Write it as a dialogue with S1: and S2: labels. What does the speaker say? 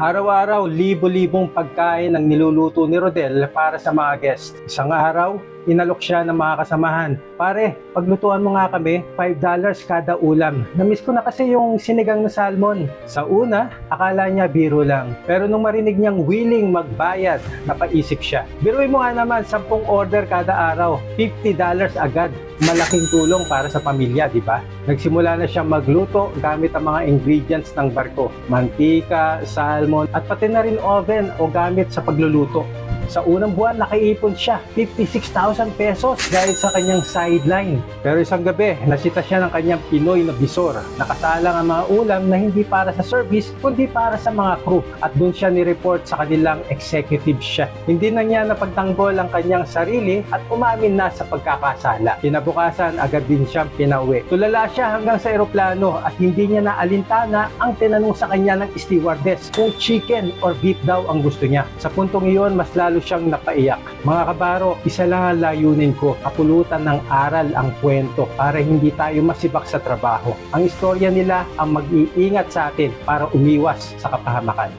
S1: Araw-araw, libo-libong pagkain ang niluluto ni Rodel para sa mga guest. Isang araw, inalok siya ng mga kasamahan. Pare, paglutuan mo nga kami, $5 kada ulam. Namiss ko na kasi yung sinigang na salmon. Sa una, akala niya biro lang. Pero nung marinig niyang willing magbayad, napaisip siya. Biruin mo nga naman, 10 order kada araw, $50 agad. Malaking tulong para sa pamilya, di ba? Nagsimula na siyang magluto gamit ang mga ingredients ng barko. Mantika, salmon, at pati na rin oven o gamit sa pagluluto. Sa unang buwan, nakaipon siya 56,000 pesos dahil sa kanyang sideline. Pero isang gabi, nasita siya ng kanyang Pinoy na bisor. Nakasalang ang mga ulam na hindi para sa service, kundi para sa mga crew. At doon siya ni-report sa kanilang executive chef. Hindi na niya napagtanggol ang kanyang sarili at umamin na sa pagkakasala. Kinabukasan, agad din siyang pinauwi. Tulala siya hanggang sa eroplano at hindi niya naalintana ang tinanong sa kanya ng stewardess kung chicken or beef daw ang gusto niya. Sa puntong iyon, mas siyang napaiyak. Mga kabaro, isa lang ang layunin ko, kapulutan ng aral ang kwento para hindi tayo masibak sa trabaho. Ang istorya nila ang mag-iingat sa atin para umiwas sa kapahamakan.